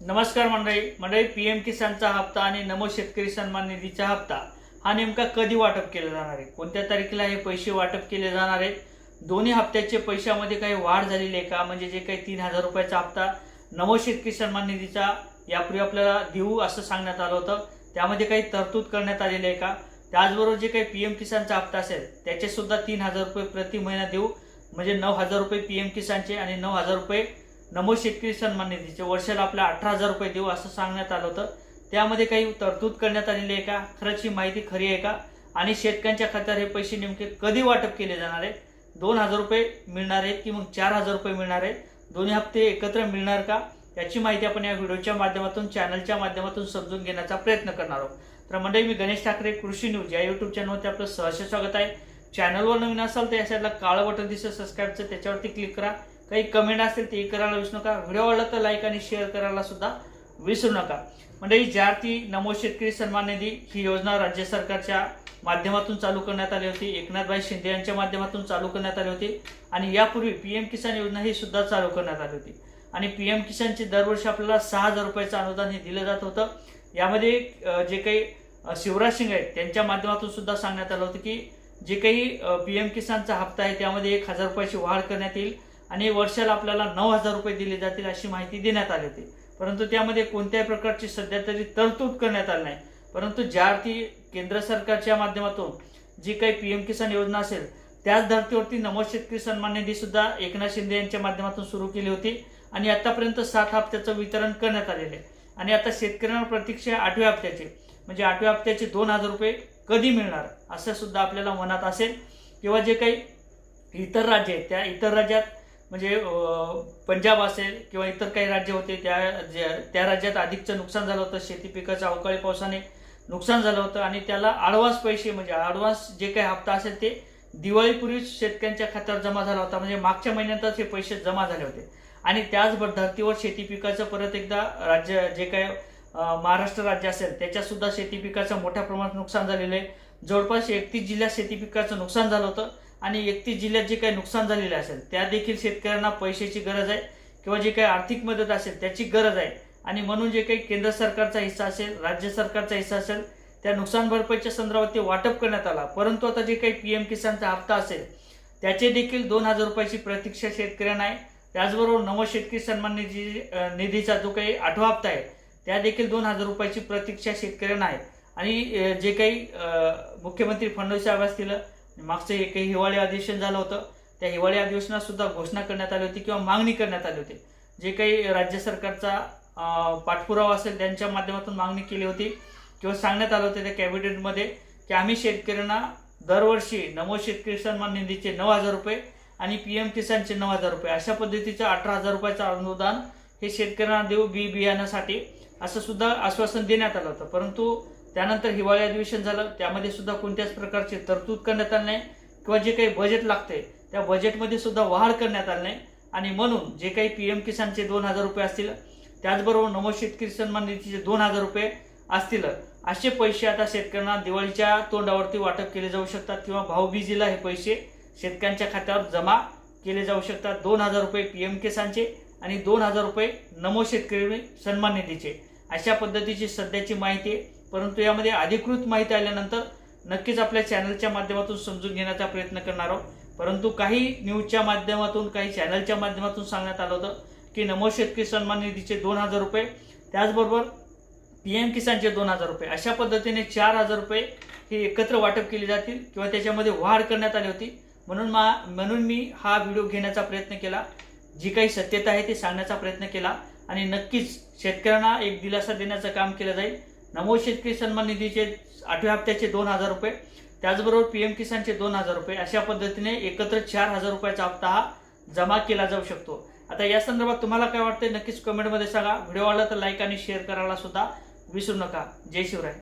नमस्कार मंडळी. मंडळी पी एम किसानचा हप्ता आणि नमो शेतकरी सन्मान निधीचा हप्ता हा नेमका कधी वाटप केला जाणार आहे? कोणत्या तारखेला हे पैसे वाटप केले जाणार आहेत? दोन्ही हप्त्याचे पैशामध्ये काही वाढ झालेली आहे का? म्हणजे जे काही तीन हजार रुपयाचा हप्ता नमो शेतकरी सन्मान निधीचा यापूर्वी आपल्याला देऊ असं सांगण्यात आलं होतं. त्यामध्ये काही तरतूद करण्यात आलेली आहे का? त्याचबरोबर जे काही पी एम किसानचा हप्ता असेल त्याचे सुद्धा तीन हजार रुपये प्रति महिना देऊ. म्हणजे नऊ हजार रुपये पी एम किसानचे आणि नऊ हजार रुपये नमो शेतकरी सन्मान निधीचे वर्षाला आपल्या अठरा हजार रुपये देऊ असं सांगण्यात आलं होतं. त्यामध्ये काही तरतूद करण्यात आलेली आहे का? खरंच ही माहिती खरी आहे का? आणि शेतकऱ्यांच्या खात्यावर हे पैसे नेमके कधी वाटप केले जाणार आहेत? दोन हजार रुपये मिळणार आहेत की मग चार हजार रुपये मिळणार आहेत? दोन्ही हप्ते एकत्र मिळणार का? याची माहिती आपण या व्हिडिओच्या माध्यमातून चॅनलच्या माध्यमातून समजून घेण्याचा प्रयत्न करणार आहोत. तर मंडळी मी गणेश ठाकरे कृषी न्यूज या युट्यूब चॅनलवरती आपलं सहर्ष स्वागत आहे. चॅनलवर नवीन असाल तर या साईडला काळं बटन दिसतं सबस्क्राईबचं त्याच्यावरती क्लिक करा. काही कमेंट असतील ते करायला विसरू नका. व्हिडिओ आवडला तर लाईक आणि शेअर करायला सुद्धा विसरू नका. मंडळी ज्यार्थी नमो शेतकरी सन्मान निधी ही योजना राज्य सरकारच्या माध्यमातून चालू करण्यात आली होती. एकनाथभाई शिंदे यांच्या माध्यमातून चालू करण्यात आली होती. आणि यापूर्वी पीएम किसान योजना ही सुद्धा चालू करण्यात आली होती. आणि पीएम किसानचे दरवर्षी आपल्याला सहा हजार रुपयाचं अनुदान हे दिलं जात होतं. यामध्ये जे काही शिवराज सिंग आहेत त्यांच्या माध्यमातून सुद्धा सांगण्यात आलं होतं की जे काही पीएम किसानचा हप्ता आहे त्यामध्ये एक हजार रुपयाची वाढ करण्यात येईल. आणि वर्षाला आपल्याला नऊ हजार रुपये दिले जातील अशी माहिती देण्यात आली होती. परंतु त्यामध्ये कोणत्याही प्रकारची सध्या तरी तरतूद करण्यात आली नाही. परंतु ज्या अर्थी केंद्र सरकारच्या माध्यमातून जी काही पी एम किसान योजना असेल त्याच धर्तीवरती नमो शेतकरी सन्मान निधी सुद्धा एकनाथ शिंदे यांच्या माध्यमातून सुरू केली होती आणि आतापर्यंत सात हप्त्याचं वितरण करण्यात आलेलं आहे. आणि आता शेतकऱ्यांना प्रतीक्षा आहे आठव्या हप्त्याचे. म्हणजे आठव्या हप्त्याचे दोन हजार रुपये कधी मिळणार असं सुद्धा आपल्याला मनात असेल. किंवा जे काही इतर राज्य आहेत त्या इतर राज्यात म्हणजे पंजाब असेल किंवा इतर काही राज्य होते त्या ज्या- त्या राज्यात अधिकचं नुकसान झालं होतं शेती पिकाचं अवकाळी पावसाने नुकसान झालं होतं आणि त्याला ॲडव्हान्स पैसे म्हणजे ॲडव्हान्स जे काही हप्ता असेल ते दिवाळीपूर्वीच शेतकऱ्यांच्या खात्यावर जमा झाला होता. म्हणजे मागच्या महिन्यातच हे पैसे जमा झाले होते. आणि त्याच धर्तीवर शेती पिकाचं परत एकदा राज्य जे काही महाराष्ट्र राज्य असेल त्याच्यासुद्धा शेती पिकाचं मोठ्या प्रमाणात नुकसान झालेलं आहे. जवळपास एकतीस जिल्ह्यात शेती पिकाचं नुकसान झालं होतं. आणि एकतीस जिल्ह्यात जे काही नुकसान झालेलं असेल त्या देखील शेतकऱ्यांना पैशाची गरज आहे किंवा जी काही आर्थिक मदत असेल त्याची गरज आहे. आणि म्हणून जे काही केंद्र सरकारचा हिस्सा असेल राज्य सरकारचा हिस्सा असेल त्या नुकसान भरपाईच्या संदर्भात वाटप करण्यात आला. परंतु आता जे काही पी एम किसानचा हप्ता असेल त्याचे देखील दोन हजार रुपयाची प्रतीक्षा शेतकऱ्यांना आहे. त्याचबरोबर नव शेतकरी सन्मान निधी निधीचा जो काही आठवा हप्ता आहे त्या देखील दोन हजार रुपयाची प्रतीक्षा शेतकऱ्यांना आहे. आणि जे काही मुख्यमंत्री फडणवीस साहेब असतील मागचं एक काही हिवाळी अधिवेशन झालं होतं. त्या हिवाळी अधिवेशनात सुद्धा घोषणा करण्यात आली होती किंवा मागणी करण्यात आली होती. जे काही राज्य सरकारचा पाठपुरावा असेल त्यांच्या माध्यमातून मागणी केली होती किंवा सांगण्यात आलं होतं त्या कॅबिनेटमध्ये की आम्ही शेतकऱ्यांना दरवर्षी नमो शेतकरी सन्मान निधीचे नऊ हजार रुपये आणि पी एम किसानचे नऊ हजार रुपये अशा पद्धतीचं अठरा हजार रुपयाचं अनुदान हे शेतकऱ्यांना देऊ बी बियाण्यासाठी असं सुद्धा आश्वासन देण्यात आलं होतं. परंतु त्यानंतर हिवाळी अधिवेशन झालं. त्यामध्ये सुद्धा कोणत्याच प्रकारची तरतूद करण्यात आली नाही. किंवा जे काही बजेट लागते त्या बजेटमध्ये सुद्धा वाढ करण्यात आली नाही. आणि म्हणून जे काही पी एम किसानचे दोन हजार रुपये असतील त्याचबरोबर नमो शेतकरी सन्मान निधीचे दोन हजार रुपये असतील असे पैसे आता शेतकऱ्यांना दिवाळीच्या तोंडावरती वाटप केले जाऊ शकतात किंवा भाऊबीजीला हे पैसे शेतकऱ्यांच्या खात्यावर जमा केले जाऊ शकतात. दोन हजार रुपये पी एम किसानचे आणि दोन हजार रुपये नमो शेतकरी सन्मान निधीचे. अशा पद्धतीची सध्याची माहिती आहे परंतु यामध्ये अधिकृत माहिती आल्यानंतर नक्कीच आपल्या चॅनलच्या माध्यमातून समजून घेण्याचा प्रयत्न करणार आहोत. परंतु काही न्यूजच्या माध्यमातून काही चॅनलच्या माध्यमातून सांगण्यात आलं होतं की नमो शेतकरी सन्मान निधीचे दोन हजार रुपये त्याचबरोबर पी एम किसानचे दोन हजार रुपये. अशा पद्धतीने चार हजार रुपये हे एकत्र वाटप केले जातील किंवा त्याच्यामध्ये वाढ करण्यात आली होती. म्हणून मा म्हणून मी हा व्हिडिओ घेण्याचा प्रयत्न केला. जी काही सत्यता आहे ते सांगण्याचा प्रयत्न केला. आणि नक्कीच शेतकऱ्यांना एक दिलासा देण्याचं काम केलं जाईल. नमो शेतकरी सन्मान निधीचे आठव्या हप्त्याचे दोन हजार रुपये त्याचबरोबर पी एम किसानचे दोन हजार रुपये अशा पद्धतीने एकत्र चार हजार रुपयाचा हप्ता हा जमा केला जाऊ शकतो. आता या संदर्भात तुम्हाला काय वाटतंय नक्कीच कमेंटमध्ये सांगा. व्हिडिओ आवडला तर लाईक आणि शेअर करायला सुद्धा विसरू नका. जय शिवराय.